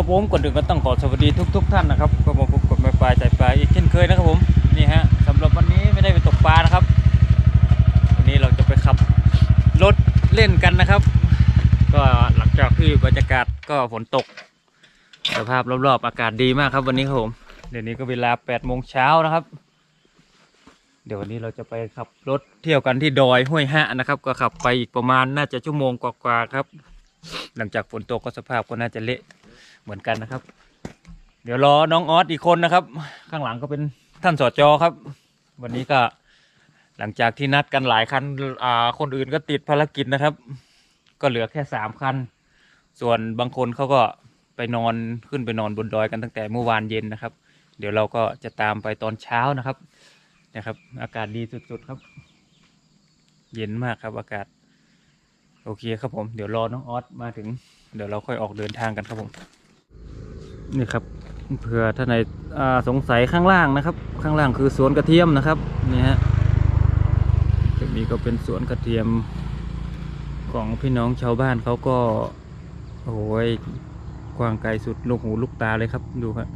ครับผมก่อนอื่นก็ต้องขอสวัสดีทุกๆท่านนะครับก็มาพบกับแม่ปลายใจปลายอีกเช่นเคยนะครับผมนี่ฮะสำหรับวันนี้ไม่ได้ไปตกปลานะครับ วันนี้เราจะไปขับรถเล่นกันนะครับ ก็หลังจากที่บรรยากาศก็ฝนตก สภาพรอบๆอากาศดีมากครับวันนี้ครับผมเดี๋ยวนี้ก็เวลา8โมงเช้านะครับ เดี๋ยววันนี้เราจะไปขับรถเที่ยวกันที่ดอยห้วยหะนะครับ ก็ขับไปอีกประมาณน่าจะชั่วโมงกว่าๆครับ หลังจากฝนตกก็สภาพก็น่าจะเละ เหมือนกันนะครับ เดี๋ยวรอน้องออสอีกคนนะครับ ข้างหลังก็เป็นท่านสจครับ วันนี้ก็หลังจากที่นัดกันหลายคันอ่าคนอื่นก็ติดภารกิจนะครับ ก็เหลือแค่สามคัน ส่วนบางคนเขาก็ไปนอนขึ้นไปนอนบนดอยกันตั้งแต่เมื่อวานเย็นนะครับ เดี๋ยวเราก็จะตามไปตอนเช้านะครับนะครับ อากาศดีสุดๆครับ เย็นมากครับอากาศ โอเคครับผม เดี๋ยวรอน้องออสมาถึง เดี๋ยวเราค่อยออกเดินทางกันครับผม นี่ครับเผื่อท่านไหนสงสัยข้างล่างนะครับ ข้างล่างคือสวนกระเทียมนะครับนี่ฮะตรงนี้ก็เป็นสวนกระเทียมของพี่น้องชาวบ้านเขาก็โอ้ยกว้างไกลสุดลูกหูลูกตาเลยครับดูครับ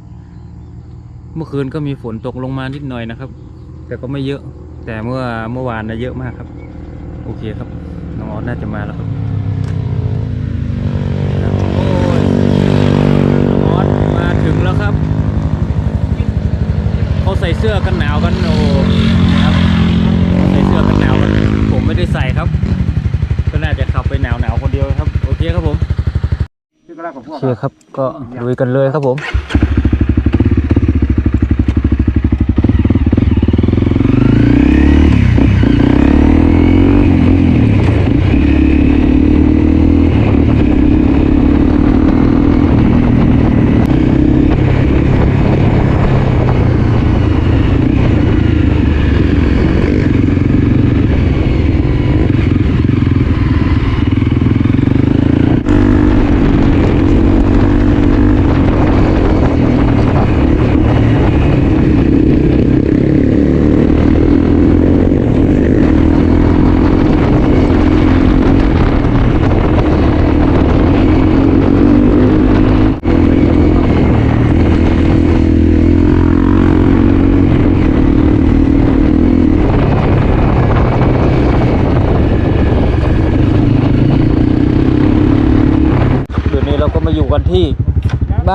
เมื่อคืนก็มีฝนตกลงมานิดหน่อยนะครับ แต่ก็ไม่เยอะ แต่เมื่อเมื่อวานนะเยอะมากครับ โอเคครับน้องออสน่าจะมาแล้วครับโอ้ยน้องออสมาถึงแล้วครับ เขาใส่เสื้อกันหนาวกันโอ้ครับใส่เสื้อกันหนาวกันผมไม่ได้ใส่ครับ ก็น่าจะขับไปหนาวหนาวๆคนเดียวครับ โอเคครับผมชื่อกระลากับพวโอเคครับก็ลุยกันเลยครับผม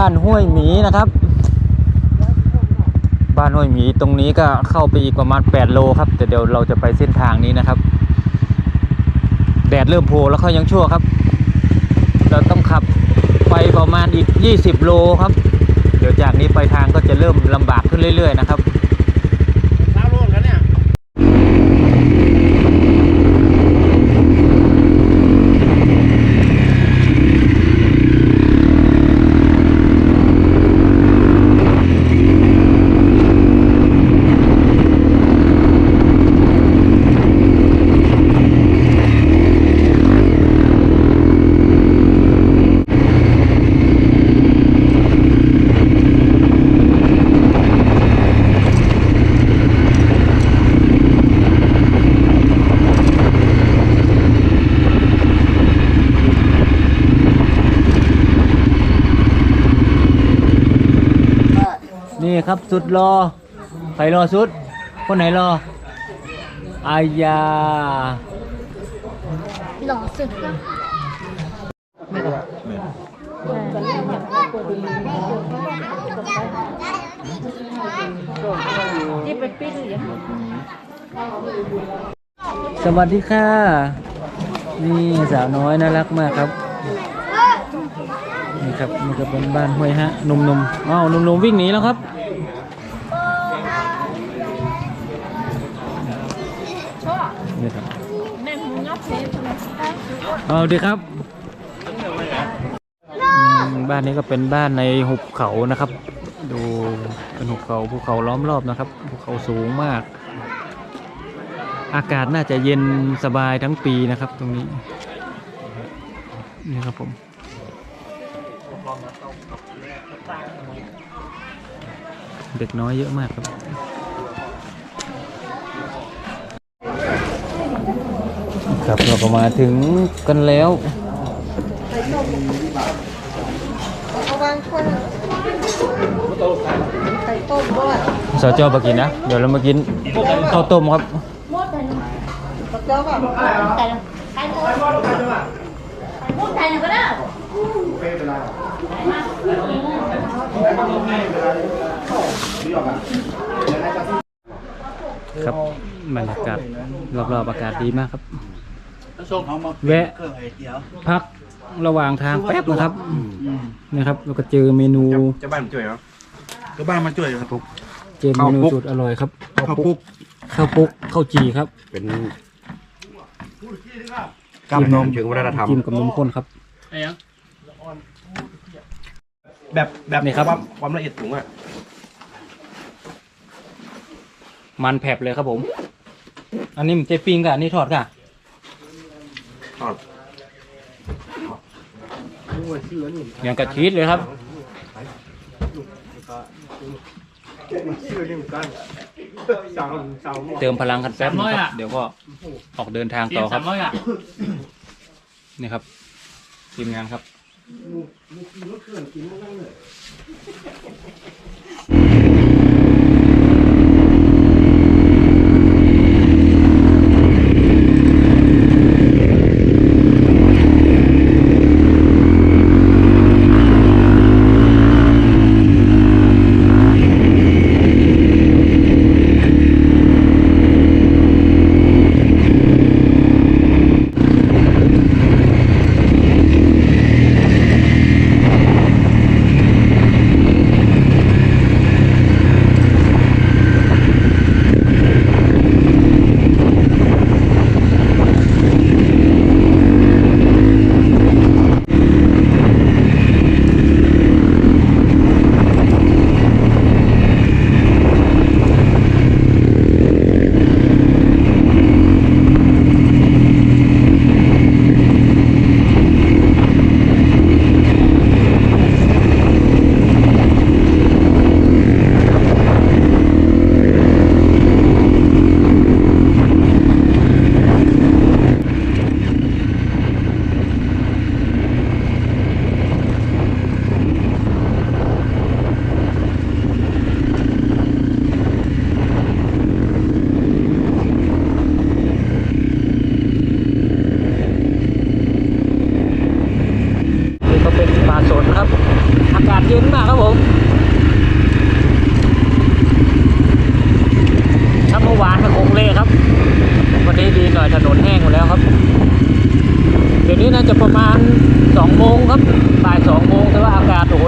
บ้านห้วยหมีนะครับ บ้านห้วยหมีตรงนี้ก็เข้าไปอีกประมาณ 8 โลครับแต่เดี๋ยวเราจะไปเส้นทางนี้นะครับ แดดเริ่มโผล่แล้วเขายังชั่วครับ เราต้องขับไปประมาณอีก 20 โลครับ เดี๋ยวจากนี้ไปทางก็จะเริ่มลำบากขึ้นเรื่อย ๆ นะครับ นี่ครับสุดรอใครรอสุด คนไหนรออายาหล่อสุดก็ที่ไปปิ้งอยู่สวัสดีค่ะ นี่สาวน้อยน่ารักมากครับ นี่ครับนี่ก็เป็นบ้านห้วยฮะหนุ่มๆอ้าวหนุ่มๆวิ่งหนีแล้วครับ เอาดีครับบ้านนี้ก็เป็นบ้านในหุบเขานะครับ ดูเป็นหุบเขาภูเขาล้อมรอบนะครับภูเขาสูงมาก อากาศน่าจะเย็นสบายทั้งปีนะครับตรงนี้ นี่ครับผมเด็กน้อยเยอะมากครับ ครับเราก็มาถึงกันแล้วเพราว่าางคนไข่ต้มด้วยสจมากินนะ เดี๋ยวเรามากินข้าวต้มครับกระเจ้าแบบแต่ใครพูดพูดไทยหน่ยก็ได้ครับบรรยากาศรอบๆอากาศดีมากครับ แวะพักระหว่างทางแป๊บนะครับนะครับแล้วก็เจอเมนูจะบ้านมันช่วยเหรอจะบ้านมันช่วยครับผม เจอเมนูสุดอร่อยครับข้าวปุ๊กข้าวปุ๊กข้าวจีครับเป็นกำนมถึงวัฒนธรรม จิ้มกับนมข้นครับแบบแบบนี่ครับความความละเอียดสูงอะมันแผบเลยครับผม อันนี้มันเจปิ้งกับอันนี้ทอดก่ะ ทอด อย่างกับชีสเลยครับเติมพลังกันแป๊บนึงครับ เดี๋ยวก็ออกเดินทางต่อครับ นี่ครับ ทีมงานครับ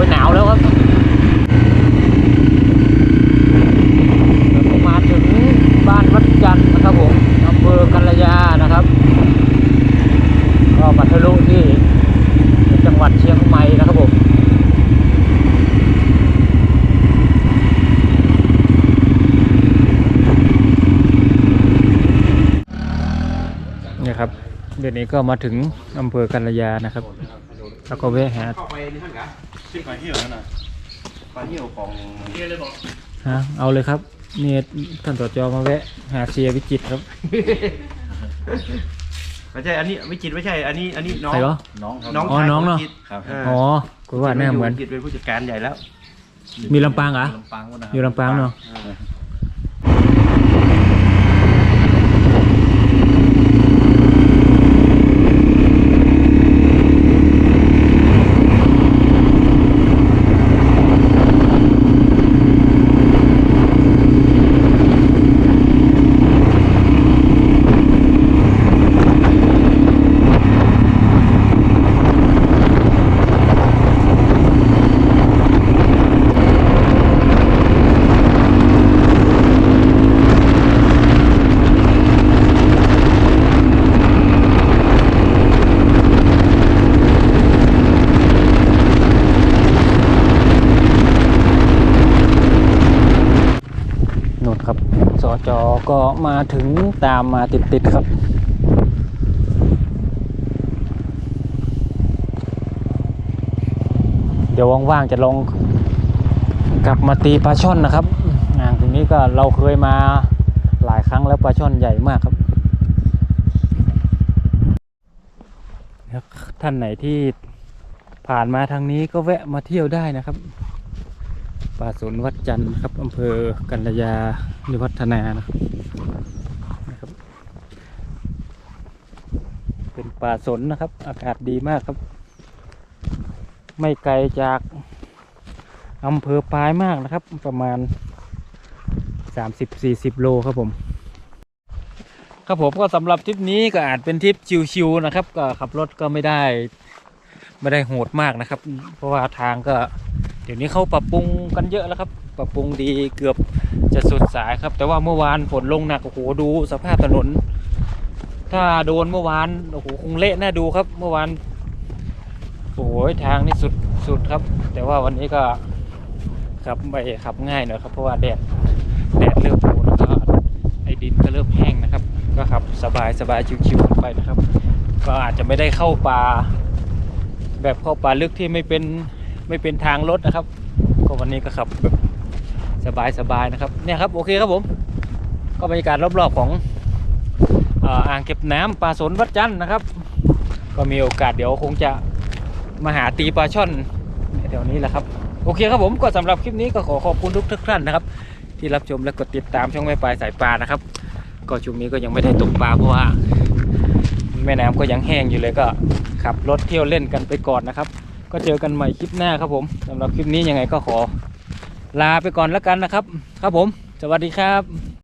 หหนาวแล้วครับเดี๋ยวผมมาถึงบ้านวัดจันทร์นะครับผมอำเภอกัลยานะครับ ก็ปัทลุที่จังหวัดเชียงใหม่นะครับผมเนี่ยครับเดี๋ยวนี้ก็มาถึงอำเภอกัลยานะครับ แล้วก็แวะหา เข้าไปในท่านกะชื่อปลาเหี่ยวนั่นน่ะปลาเหี่ยวของฮะเอาเลยครับนี่ท่านสจมาแวะ หาเสียวิจิตรครับไม่ใช่อันนี้วิจิตรไม่ใช่ อันนี้อันนี้น้องใครวะ น้องอ๋อชายน้องเนอะ วิจิตรครับอ๋อกูว่าหน้าเหมือน วิจิตรเป็นผู้จัดการใหญ่แล้วมีลำปางเหรออยู่ลำปางเนาะนู่นครับ สจ ก็มาถึงตามมาติดๆครับเดี๋ยวว่างๆจะลองกลับมาตีปลาช่อนนะครับอ่างตรงนี้ก็เราเคยมาหลายครั้งแล้วปลาช่อนใหญ่มากครับครับท่านไหนที่ผ่านมาทางนี้ก็แวะมาเที่ยวได้นะครับ ป่าสนวัดจันทร์ครับอำเภอกัลยาณิวัฒนานะครับนะครับ เป็นป่าสนนะครับ อากาศดีมากครับ ไม่ไกลจากอำเภอปลายมากนะครับ ประมาณ 30-40 โลครับผมครับผมก็สำหรับทริปนี้ก็อาจเป็นทริปชิวๆนะครับ ก็ขับรถก็ไม่ได้ ไม่ได้โหดมากนะครับ เพราะว่าทางก็ เดี๋ยวนี้เขาปรับปรุงกันเยอะแล้วครับ ปรับปรุงดีเกือบจะสุดสายครับ แต่ว่าเมื่อวานฝนลงหนักโอ้โหดูสภาพถนน ถ้าโดนเมื่อวานโอ้โหคงเละน่าดูครับ เมื่อวานโอ้โหทางนี่สุดสุดครับ แต่ว่าวันนี้ก็ขับไปขับง่ายหน่อยครับเพราะว่าแดดแดดเริ่มโผล่แล้วก็ไอ้ดินก็เริ่มแห้งนะครับ ก็ขับสบายสบายชิวๆไปนะครับ ก็อาจจะไม่ได้เข้าป่า แบบเข้าป่าลึกที่ไม่เป็น ไม่เป็นทางรถนะครับ ก็วันนี้ก็ขับแบบสบายๆนะครับ เนี่ยครับโอเคครับผม ก็บรรยากาศรอบๆของอ่ออ่างเก็บน้ำปลาสนวัดจันทร์นะครับ ก็มีโอกาสเดี๋ยวคงจะมาหาตีปลาช่อนแถวนี้แหละครับโอเคครับผมก็สำหรับคลิปนี้ก็ขอขอบคุณทุกทุกท่านนะครับ ที่รับชมและกดติดตามช่องแม่ปลายสายปลานะครับ ก็ช่วงนี้ก็ยังไม่ได้ตกปลาเพราะว่าแม่น้ำก็ยังแห้งอยู่เลยก็ขับรถเที่ยวเล่นกันไปก่อนนะครับ ก็เจอกันใหม่คลิปหน้าครับผมสำหรับคลิปนี้ยังไงก็ขอ ลาไปก่อนแล้วกันนะครับ ครับผม สวัสดีครับ